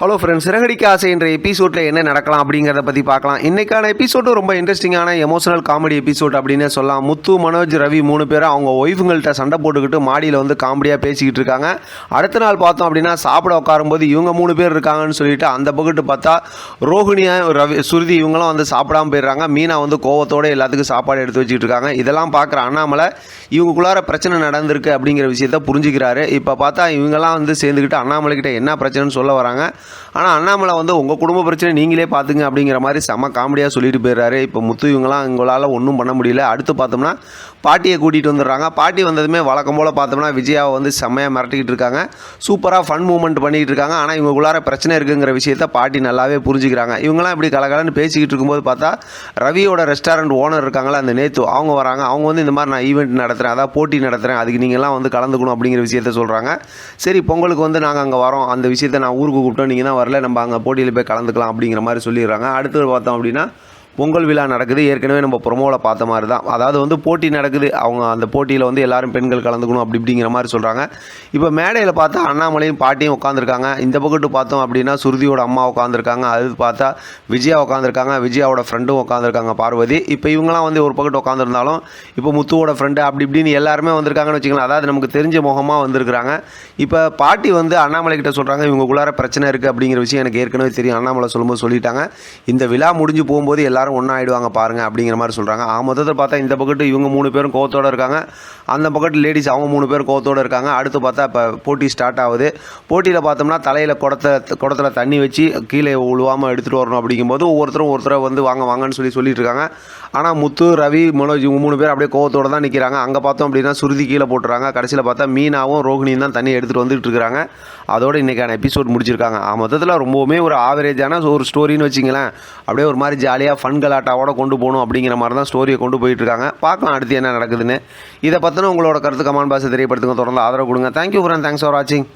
Hello friends Siragadikka ஆசை என்ற எபிசோடில் என்ன நடக்கலாம் அப்படிங்கிறத பற்றி பார்க்கலாம். இன்றைக்கான எபிசோடு ரொம்ப இன்ட்ரெஸ்டிங்கான எமோஷனல் காமெடி எபிசோட் அப்படின்னு சொல்லலாம். முத்து மனோஜ் ரவி மூணு பேரும் அவங்க ஒய்ஃபுங்கள்ட்ட சண்டை போட்டுக்கிட்டு மாடியில் வந்து காமெடியாக பேசிக்கிட்டு இருக்காங்க. அடுத்த நாள் பார்த்தோம் அப்படின்னா சாப்பிட உட்காரும்போது இவங்க மூணு பேர் இருக்காங்கன்னு சொல்லிட்டு அந்த பக்கத்து பார்த்தா ரோஹிணியா ரவி சுருதி இவங்களும் வந்து சாப்பிடாம போயிடுறாங்க. மீனா வந்து கோவத்தோடு எல்லாத்துக்கும் சாப்பாடு எடுத்து வச்சுக்கிட்டு இருக்காங்க. இதெல்லாம் பார்க்குற அண்ணாமலை இவங்களுக்குள்ளார பிரச்சனை நடந்திருக்கு அப்படிங்கிற விஷயத்த புரிஞ்சுக்கிறாரு. இப்போ பார்த்தா இவங்கெல்லாம் வந்து சேர்ந்துக்கிட்டு அண்ணாமலை கிட்ட என்ன பிரச்சனைன்னு சொல்ல வராங்க. ஆனால் அண்ணாமலை வந்து உங்கள் குடும்ப பிரச்சனை நீங்களே பார்த்துங்க அப்படிங்கிற மாதிரி செம காமெடியாக சொல்லிட்டு போயிடுறாரு. இப்போ முத்து இவங்களாம் எங்களால் ஒன்றும் பண்ண முடியல. அடுத்து பார்த்தோம்னா பாட்டியை கூட்டிகிட்டு வந்துடுறாங்க. பாட்டி வந்ததுமே வழக்கம் போல் பார்த்தோம்னா விஜயாவை வந்து செம்மையாக மிரட்டிக்கிட்டு இருக்காங்க. சூப்பராக ஃபன் மூமெண்ட் பண்ணிக்கிட்டு இருக்காங்க. ஆனால் இவங்களுக்குள்ளார பிரச்சனை இருக்குங்கிற விஷயத்த பாட்டி நல்லாவே புரிஞ்சுக்கிறாங்க. இவங்கெல்லாம் இப்படி கலகலன்னு பேசிக்கிட்டு இருக்கும்போது பார்த்தா ரவியோட ரெஸ்டாரண்ட் ஓனர் இருக்காங்களா அந்த நேத்து அவங்க வராங்க. அவங்க வந்து இந்த மாதிரி நான் ஈவெண்ட் நடத்துகிறேன் அதாவது போட்டி நடத்துகிறேன் அதுக்கு நீங்கள்லாம் வந்து கலந்துக்கணும் அப்படிங்கிற விஷயத்த சொல்கிறாங்க சரி பொங்கலுக்கு வந்து நாங்கள் அங்கே வரோம். அந்த விஷயத்த நான் ஊருக்கு கூப்பிட்டோம். நீங்கள் தான் வரல நம்ம அங்கே போட்டியில் போய் கலந்துக்கலாம் அப்படிங்கிற மாதிரி சொல்லிடுறாங்க. அடுத்து பார்த்தோம் அப்படின்னா பொங்கல் விழா நடக்குது. ஏற்கனவே நம்ம ப்ரொமோவில் பார்த்த மாதிரி தான் அதாவது வந்து போட்டி நடக்குது. அவங்க அந்த போட்டியில் வந்து எல்லாரும் பெண்கள் கலந்துக்கணும் அப்படி இப்படிங்கிற மாதிரி சொல்கிறாங்க இப்போ மேடையில் பார்த்தா அண்ணாமலையும் பாட்டியும் உட்காந்துருக்காங்க இந்த பக்கத்து பார்த்தோம் அப்படின்னா சுருதியோட அம்மா உட்காந்துருக்காங்க அது பார்த்தா விஜயா உட்காந்துருக்காங்க விஜயாவோட ஃப்ரெண்டும் உட்காந்துருக்காங்க பார்வதி. இப்போ இவங்களாம் வந்து ஒரு பக்கத்து உட்காந்துருந்தாலும் இப்போ முத்துவோட ஃப்ரெண்டு அப்படி இப்படின்னு எல்லாருமே வந்திருக்காங்கன்னு வச்சுக்கலாம் அதாவது நமக்கு தெரிஞ்ச முகமாக வந்திருக்கிறாங்க. இப்போ பாட்டி வந்து அண்ணாமலை கிட்ட சொல்கிறாங்க இவங்களுக்குள்ளார பிரச்சனை இருக்குது அப்படிங்கிற விஷயம் எனக்கு ஏற்கனவே தெரியும். அண்ணாமலை சொல்லும்போது சொல்லிட்டாங்க. இந்த விழா முடிஞ்சு போகும்போது எல்லாரும் ஒன்றா ஆயிடுவாங்க பாருங்க அப்படிங்கிற மாதிரி சொல்கிறாங்க ஆ மொத்தத்தில் பார்த்தா இந்த பக்கத்து இவங்க மூணு பேரும் கோவத்தோட இருக்காங்க. அந்த பக்கத்து லேடிஸ் அவங்க மூணு பேரும் கோத்தோடு இருக்காங்க. அடுத்து பார்த்தா இப்போ போட்டி ஸ்டார்ட் ஆகுது. போட்டியில் பார்த்தோம்னா தலையில் குடத்தை குடத்தில் தண்ணி வச்சு கீழே உழுவாமல் எடுத்துகிட்டு வரணும் அப்படிங்கும்போது ஒவ்வொருத்தரும் ஒருத்தரை வந்து வாங்க வாங்கன்னு சொல்லி சொல்லிட்டு இருக்காங்க. ஆனால் முத்து ரவி மனோஜ் இவங்க மூணு பேர் அப்படியே கோவத்தோடு தான் நிற்கிறாங்க அங்கே பார்த்தோம் அப்படின்னா சுருதி கீழே போட்டுறாங்க. கடைசியில் பார்த்தா மீனாவும் ரோஹிணியும் தான் தண்ணி எடுத்துகிட்டு வந்துட்டு இருக்கிறாங்க அதோட இன்றைக்கான எபிசோட் முடிச்சிருக்காங்க. மொத்தத்தில் ரொம்பவுமே ஒரு ஆவரேஜான ஒரு ஸ்டோரின்னு வச்சிங்களேன். அப்படியே ஒரு மாதிரி ஜாலியாக ஃபன் கலாட்டாவோட கொண்டு போகணும் அப்படிங்கிற மாதிரி தான் ஸ்டோரியை கொண்டு போயிட்டுருக்காங்க. பார்க்கலாம் அடுத்து என்ன நடக்குதுன்னு. இதை பற்றின உங்களோட கருத்து கமான் பாசை தெரியப்படுத்துங்க. தொடர்ந்து ஆதரவு கொடுங்க. தேங்க்யூ ஃப்ரெண்ட் தேங்க்ஸ் ஃபார் வாட்சிங்